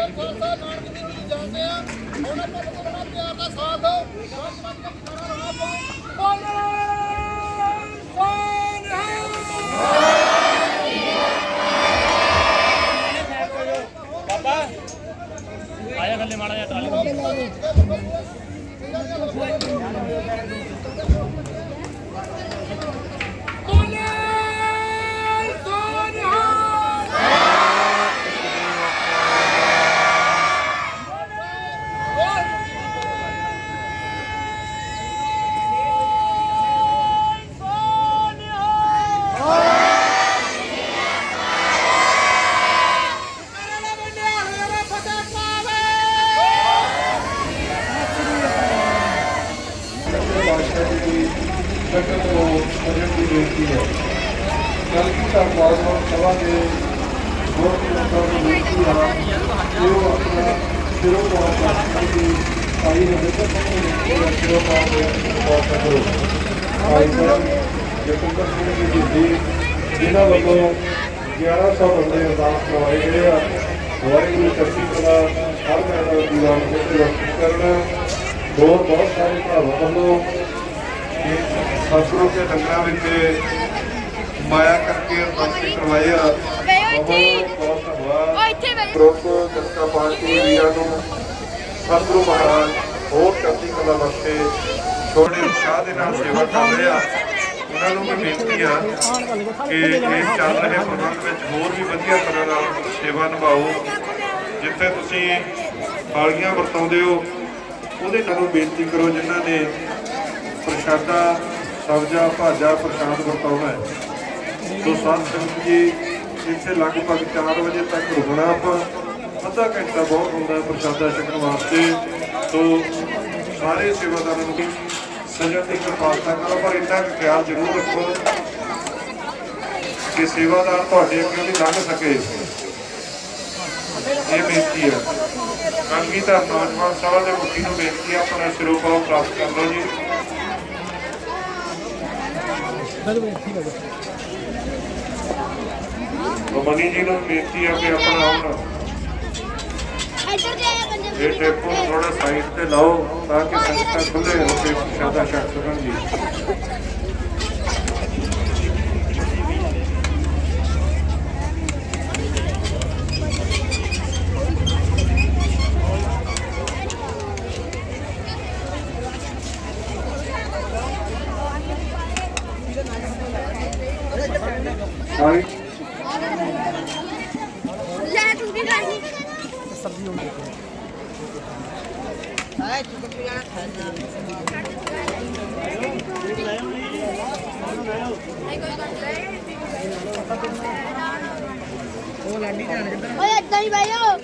ਸੁਖਦੇਵ ਖਾਲਸਾ, ਨਾਨਕ ਦੀ ਨੂੰ ਜਾਣਦੇ ਆ। ਉਹਨਾਂ ਨੂੰ ਬੜਾ ਪਿਆਰ ਦਾ ਸਾਥ ਵੱਧ ਵੱਧ ਕੇ ਜਕਾਰਾ ਲਾਉਣਾ ਪਾਓ ਆਇਆ ਸੰਗਤ ਨੂੰ ਕਰਨ ਦੀ ਬੇਨਤੀ ਹੈ ਕੱਲ ਕੀ ਤਾਂ ਬਹੁਤ ਸਭਾ ਦੇ ਹੋਰ ਲੋਕਾਂ ਨੂੰ ਬੇਨਤੀ ਹੈ ਕਿ ਉਹ ਆਪਣਾ ਸਿਰੋਂ ਬਹੁਤ ਦੀ ਆਈ ਹੋਵੇ ਤਾਂ ਤੁਹਾਨੂੰ ਸਿਰੋਂ ਬਹੁਤ ਕਰੋ ਆਈ ਸਾਹਿਬ ਜਤਿੰਦਰ ਸਿੰਘ ਜੀ ਦੀ ਜਿਨ੍ਹਾਂ ਵੱਲੋਂ 1100 ਬੰਦੇ ਅਰਦਾਸ ਕਰਵਾਏ ਗਏ ਆ ਵਾਹਿਗੁਰੂ ਚੜ੍ਹਦੀ ਕਲਾ ਹਰ ਮੈਦਾਨ ਦੀ ਵਾਰ ਨੂੰ ਕਰਨਾ ਹੋਰ ਬਹੁਤ ਸਾਰੇ ਭਰਾਵਾਂ ਵੱਲੋਂ ਸਤਿਗੁਰੂ ਕੇ ਲੰਗਰਾਂ ਵਿੱਚ ਮਾਇਆ ਕਰਕੇ ਅਰਦਾਸ ਕਰਵਾਏ ਆ। ਬਹੁਤ ਬਹੁਤ ਧੰਨਵਾਦ। ਉਹ ਇੱਥੇ ਪਾਰਟੀ ਵੀਰਾਂ ਨੂੰ ਸਤਿਗੁਰੂ ਮਹਾਰਾਜ ਹੋਰ ਚੜ੍ਹਦੀ ਕਲਾ ਵਾਸਤੇ ਛੋੜੇ ਉਤਸ਼ਾਹ ਦੇ ਨਾਲ ਸੇਵਾ ਕਰ ਰਹੇ ਆ। ਉਹਨਾਂ ਨੂੰ ਮੈਂ ਬੇਨਤੀ ਆ ਕਿ ਇਸ ਚੱਲ ਰਹੇ ਪ੍ਰਬੰਧ ਵਿੱਚ ਹੋਰ ਵੀ ਵਧੀਆ ਤਰ੍ਹਾਂ ਨਾਲ ਸੇਵਾ ਨਿਭਾਓ। ਜਿੱਥੇ ਤੁਸੀਂ ਥਾਲੀਆਂ ਵਰਤਾਉਂਦੇ ਹੋ, ਉਹਦੇ ਨਾਲੋਂ ਬੇਨਤੀ ਕਰੋ ਜਿਨ੍ਹਾਂ ਨੇ ਸਾਡਾ ਸਬਜ਼ਾ ਭਾਜਾ ਪ੍ਰਸ਼ਾਦ ਵਰਤਾਉਣਾ ਹੈ। ਸੋ ਸਾਧ ਸੰਗਤ ਜੀ, ਇੱਥੇ ਲਗਭਗ 4 ਵਜੇ ਤੱਕ ਰੁਕਣਾ ਆਪਾਂ, ਅੱਧਾ ਘੰਟਾ ਬਹੁਤ ਹੁੰਦਾ ਪ੍ਰਸ਼ਾਦਾ ਛਕਣ ਵਾਸਤੇ। ਸੋ ਸਾਰੇ ਸੇਵਾਦਾਰਾਂ ਨੂੰ ਵੀ ਸਜਣ ਦੀ ਕਿਰਪਾਲਤਾ ਕਰੋ, ਪਰ ਇੰਨਾ ਖਿਆਲ ਜ਼ਰੂਰ ਰੱਖੋ ਕਿ ਸੇਵਾਦਾਰ ਤੁਹਾਡੇ ਅੱਗੇ ਵੀ ਲੰਘ ਸਕੇ। ਇਹ ਬੇਨਤੀ ਹੈ। ਕੰਗੀ ਤਾਂ ਸਾਹਿਬ ਦੇ ਮੁਖੀ ਨੂੰ ਬੇਨਤੀ ਹੈ, ਆਪਣਾ ਸਿਰੋਪਾਓ ਪ੍ਰਾਪਤ ਕਰ ਲਓ ਜੀ। ਉਹ ਮਨੀ ਜੀ ਨੂੰ ਬੇਨਤੀ ਹੈ ਕਿ ਆਪਣਾ ਆਉਣ ਇੱਧਰ ਦੇ ਬੰਦੇ ਇਹ ਟੇਪੂ ਥੋੜਾ ਸਾਈਡ ਤੇ ਲਾਓ ਤਾਂ ਕਿ ਸੰਗਤਾਂ ਖੁੱਲੇ ਹੋ ਕੇ ਪ੍ਰਸ਼ਾਦਾ ਛਕ ਸਕਣ ਜੀ। ਸਾਈਡ ਲੈ ਤੂੰ ਕੀ ਕਰਨੀ ਓਏ ਏਦਾਂ ਹੀ ਬਹਿ ਜਾਓ।